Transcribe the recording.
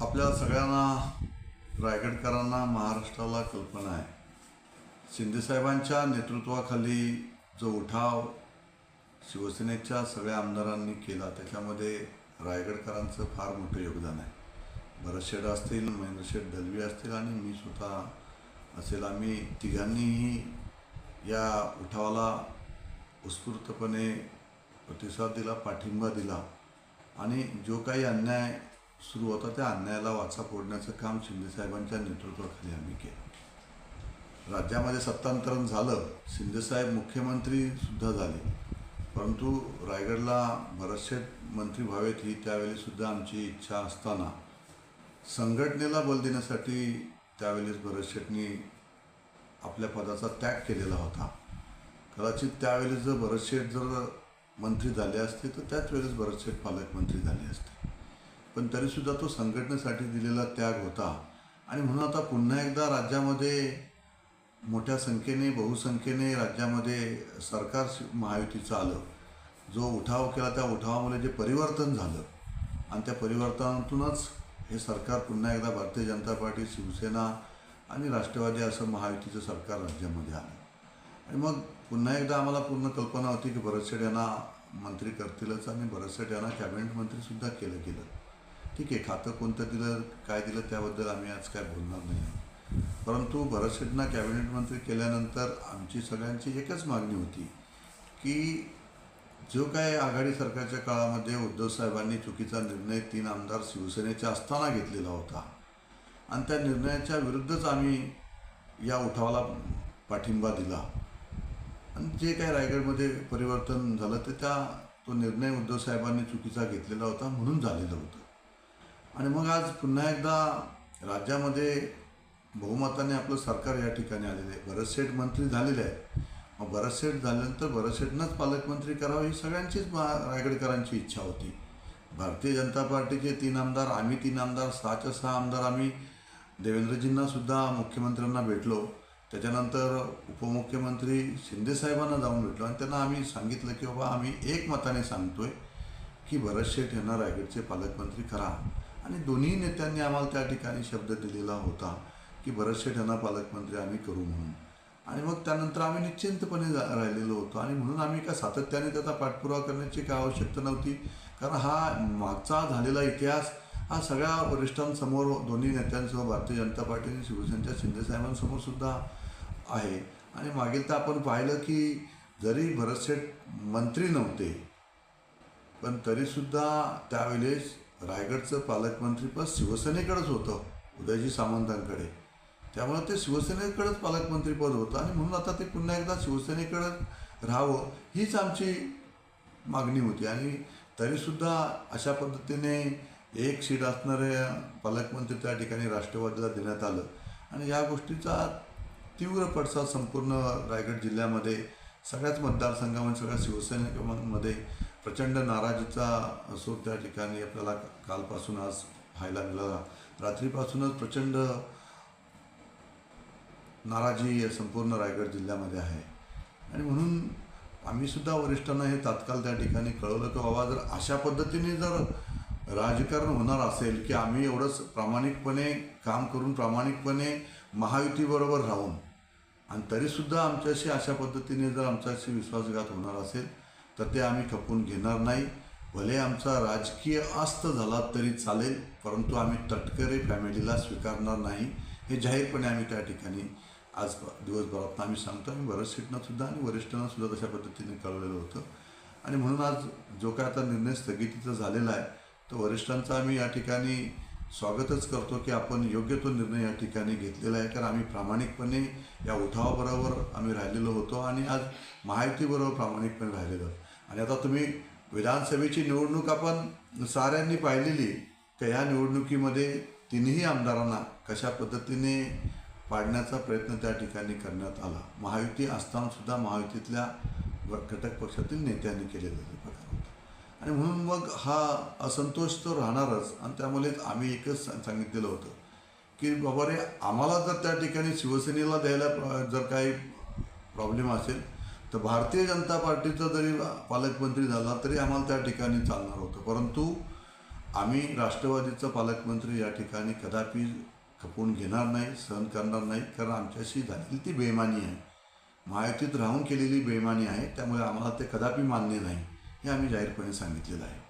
आपल्या सगळ्यांना रायगडकरांना महाराष्ट्राला कल्पना आहे. शिंदेसाहेबांच्या नेतृत्वाखाली जो उठाव शिवसेनेच्या सगळ्या आमदारांनी केला त्याच्यामध्ये रायगडकरांचं फार मोठं योगदान आहे. भरत शेठ असतील महेंद्र शेठ दलवी असतील आणि मी स्वतः असेल आम्ही तिघांनीही या उठावाला उत्स्फूर्तपणे प्रतिसाद दिला पाठिंबा दिला. आणि जो काही अन्याय सुरू होता त्या अन्यायाला वाचा फोडण्याचं काम शिंदेसाहेबांच्या नेतृत्वाखाली आम्ही केलं. राज्यामध्ये सत्तांतरण झालं शिंदेसाहेब मुख्यमंत्री सुद्धा झाले. परंतु रायगडला भरतशेठ मंत्री व्हावेत ही त्यावेळी सुद्धा आमची इच्छा असताना संघटनेला बल देण्यासाठी त्यावेळेस भरतशेठनी आपल्या पदाचा त्याग केलेला होता. कदाचित त्यावेळेस जर भरतशेठ जर मंत्री झाले असते तर त्याच वेळेस भरतशेठ पालकमंत्री झाले असते. पण तरीसुद्धा तो संघटनेसाठी दिलेला त्याग होता. आणि म्हणून आता पुन्हा एकदा राज्यामध्ये मोठ्या संख्येने बहुसंख्येने राज्यामध्ये सरकार महायुतीचं आलं. जो उठाव केला त्या उठावामुळे जे परिवर्तन झालं. आणि त्या परिवर्तनातूनच हे सरकार पुन्हा एकदा भारतीय जनता पार्टी शिवसेना आणि राष्ट्रवादी असं महायुतीचं सरकार राज्यामध्ये आलं. आणि मग पुन्हा एकदा आम्हाला पूर्ण कल्पना होती की भरतशेठ यांना मंत्री करतीलच आणि भरतशेठ यांना कॅबिनेट मंत्रीसुद्धा केलं गेलं. ठीक आहे खातं कोणतं दिलं काय दिलं त्याबद्दल आम्ही आज काय बोलणार नाही परंतु भरतशेठना कॅबिनेट मंत्री केल्यानंतर आमची सगळ्यांची एकच मागणी होती की जो काय आघाडी सरकारच्या काळामध्ये उद्धव साहेबांनी चुकीचा निर्णय तीन आमदार शिवसेनेच्या असताना घेतलेला होता आणि त्या निर्णयाच्या विरुद्धच आम्ही या उठावाला पाठिंबा दिला. आणि जे काय रायगडमध्ये परिवर्तन झालं ते त्या तो निर्णय उद्धव साहेबांनी चुकीचा घेतलेला होता म्हणून झालेलं होतं. आणि मग आज पुन्हा एकदा राज्यामध्ये बहुमताने आपलं सरकार या ठिकाणी आलेलं आहे. भरतशेठ मंत्री झालेले आहे मग भरतशेठ झाल्यानंतर भरतशेठनंच पालकमंत्री करावं ही सगळ्यांचीच महा- रायगडकरांची इच्छा होती. भारतीय जनता पार्टीचे तीन आमदार आम्ही तीन आमदार सहाच्या सहा आमदार आम्ही देवेंद्रजींनासुद्धा मुख्यमंत्र्यांना भेटलो. त्याच्यानंतर उपमुख्यमंत्री शिंदेसाहेबांना जाऊन भेटलो आणि त्यांना आम्ही सांगितलं की बाबा आम्ही एक मताने सांगतोय की भरत शेठ यांना रायगडचे पालकमंत्री करा. आणि दोन्ही नेत्यांनी आम्हाला त्या ठिकाणी शब्द दिलेला होता की बरेचसे शेठ पालकमंत्री आम्ही करू म्हणून. आणि मग त्यानंतर आम्ही निश्चिंतपणे जा- राहिलेलो होतो. आणि म्हणून आम्ही काय सातत्याने त्याचा पाठपुरावा करण्याची काय आवश्यकता नव्हती. कारण हा मागचा झालेला इतिहास हा सगळ्या वरिष्ठांसमोर दोन्ही नेत्यांसह भारतीय जनता पार्टी आणि शिवसेनेच्या शिंदेसाहेबांसमोर सुद्धा आहे. आणि मागील तर आपण पाहिलं की जरी भरतशेठ मंत्री नव्हते पण तरीसुद्धा त्यावेळेस रायगडचं पालकमंत्रीपद शिवसेनेकडेच होतं उदयजी सामंतांकडे. त्यामुळे ते शिवसेनेकडेच पालकमंत्रीपद होतं आणि म्हणून आता ते पुन्हा एकदा शिवसेनेकडे राहावं हीच आमची मागणी होती. आणि तरीसुद्धा अशा पद्धतीने एक सीट असणारे पालकमंत्री त्या ठिकाणी राष्ट्रवादीला देण्यात आलं. आणि या गोष्टीचा तीव्र पडसाद संपूर्ण रायगड जिल्ह्यामध्ये सगळ्याच मतदारसंघामध्ये सगळ्या शिवसेनेमध्ये प्रचंड नाराजीचा असो त्या ठिकाणी. आपल्याला कालपासून आज पाहायला मिळाला. रात्रीपासूनच प्रचंड नाराजी या संपूर्ण रायगड जिल्ह्यामध्ये आहे. आणि म्हणून आम्ही सुद्धा वरिष्ठांना हे तात्काळ त्या ठिकाणी कळवलं की बाबा जर अशा पद्धतीने जर राजकारण होणार असेल की आम्ही एवढंच प्रामाणिकपणे काम करून प्रामाणिकपणे महायुतीबरोबर राहून आणि तरीसुद्धा आमच्याशी अशा पद्धतीने जर आमच्याशी विश्वासघात होणार असेल तर ते आम्ही खपून घेणार नाही. भले आमचा राजकीय अस्त झाला तरी चालेल परंतु आम्ही तटकरे फॅमिलीला स्वीकारणार नाही. हे जाहीरपणे आम्ही त्या ठिकाणी आज दिवसभरात आम्ही सांगतो. आम्ही बरंच सुद्धा आणि वरिष्ठांनासुद्धा तशा पद्धतीने कळवलेलं होतं. आणि म्हणून आज जो काय आता निर्णय स्थगितीचा झालेला आहे तो वरिष्ठांचा आम्ही या ठिकाणी स्वागतच करतो की आपण योग्य तो निर्णय या ठिकाणी घेतलेला आहे. कारण आम्ही प्रामाणिकपणे या उठावाबरोबर आम्ही राहिलेलो होतो आणि आज महायुतीबरोबर प्रामाणिकपणे राहिलेलो आहोत. आणि आता तुम्ही विधानसभेची निवडणूक आपण साऱ्यांनी पाहिलेली तर या निवडणुकीमध्ये तिन्ही आमदारांना कशा पद्धतीने पाडण्याचा प्रयत्न त्या ठिकाणी करण्यात आला? महायुती असतानासुद्धा महायुतीतल्या घटक पक्षातील नेत्यांनी केलेला प्रकार होता. आणि म्हणून मग हा असंतोष तो राहणारच आणि त्यामुळेच आम्ही एकच सांगितलेलं होतं की बाबा रे आम्हाला जर त्या ठिकाणी शिवसेनेला द्यायला प्र- जर काही प्रॉब्लेम असेल तर भारतीय जनता पार्टीचा जरी पालकमंत्री झाला तरी आम्हाला त्या ठिकाणी चालणार होतं. परंतु आम्ही राष्ट्रवादीचं पालकमंत्री या ठिकाणी कदापि खपवून घेणार नाही सहन करणार नाही कारण आमच्याशी झालेली ती बेमानी आहे. महायुतीत राहून केलेली बेमानी आहे त्यामुळे आम्हाला ते कदापि मान्य नाही हे आम्ही जाहीरपणे सांगितलेलं आहे.